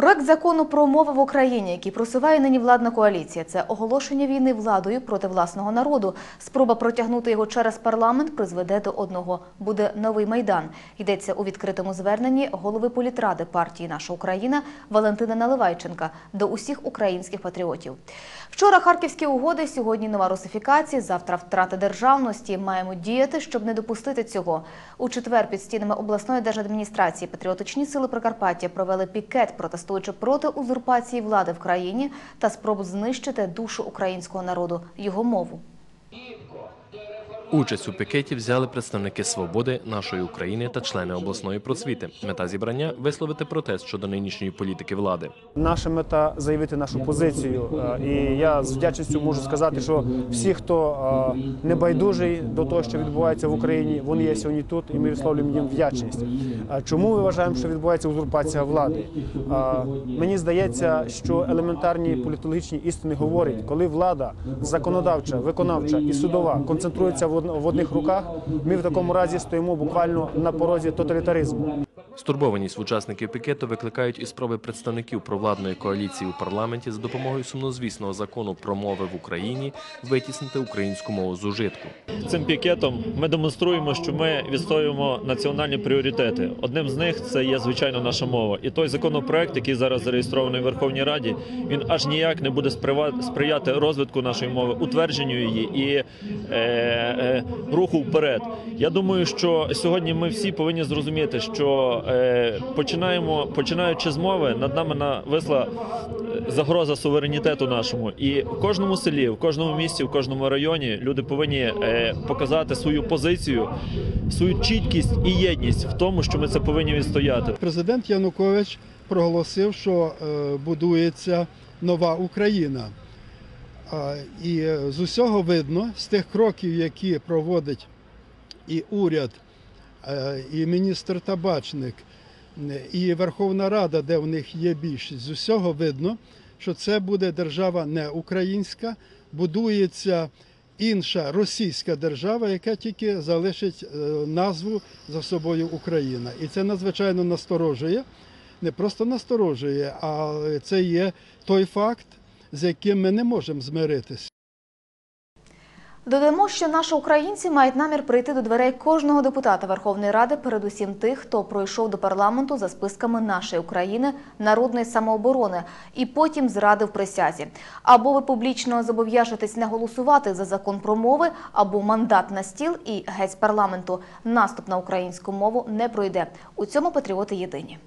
Проект закону про мови в Україні, який просуває нині владна коаліція, це оголошення війни владою проти власного народу. Спроба протягнути його через парламент призведе до одного – буде новий майдан. Йдеться у відкритому зверненні голови політради партії «Наша Україна» Валентина Наливайченка до усіх українських патріотів. Вчора харківські угоди, сьогодні нова русифікація, завтра втрата державності. Маємо діяти, щоб не допустити цього. У четвер під стінами обласної держадміністрації патріотичні сили Прикарпаття провели пікет, протестуючи проти узурпації влади в країні та спробу знищити душу українського народу, його мову. Участь у пікеті взяли представники свободи нашої України та члени обласної просвіти. Мета зібрання висловити протест щодо нинішньої політики влади. Наша мета заявити нашу позицію. Е, І я з вдячністю можу сказати, що всі, хто е, не байдужий до того, що відбувається в Україні, вони є сьогодні тут, і ми висловлюємо їм вдячність. Е, Чому ми вважаємо, що відбувається узурпація влади? Мені здається, що елементарні політологічні істини говорять, коли влада законодавча, виконавча і судова концентруються в в одних руках, ми в такому разі стоїмо буквально на порозі тоталітаризму. Стурбованість учасників пікету викликають і спроби представників провладної коаліції у парламенті за допомогою сумнозвісного закону про мови в Україні витіснити українську мову з ужитку. Цим пікетом ми демонструємо, що ми відстоюємо національні пріоритети. Одним з них це є звичайно наша мова. І той законопроект, який зараз зареєстрований в Верховній Раді, він аж ніяк не буде сприяти розвитку нашої мови, утвердженню її і е, е, руху вперед. Я думаю, що сьогодні ми всі повинні зрозуміти, що е, починаємо, починаючи з мови, над нами нависла е, загроза суверенітету нашому. І в кожному селі, в кожному місті, в кожному районі люди повинні е, показати свою позицію, свою чіткість і єдність в тому, що ми це повинні відстояти. Президент Янукович проголосив, що е, будується нова Україна. І е, з усього видно, з тих кроків, які проводить і уряд, е, і міністр Табачник, е, і Верховна Рада, де в них є більшість, з усього видно, що це буде держава не українська, будується інша російська держава, яка тільки залишить е, назву за собою Україна. І це надзвичайно насторожує. Не просто насторожує, а це є той факт, з яким ми не можемо змиритися. Додамо, що наші українці мають намір прийти до дверей кожного депутата Верховної Ради, передусім тих, хто пройшов до парламенту за списками нашої України народної самооборони і потім зрадив присязі. Або ви публічно зобов'яжетесь не голосувати за закон про мови, або мандат на стіл і геть парламенту. Наступ на українську мову не пройде. У цьому патріоти єдині.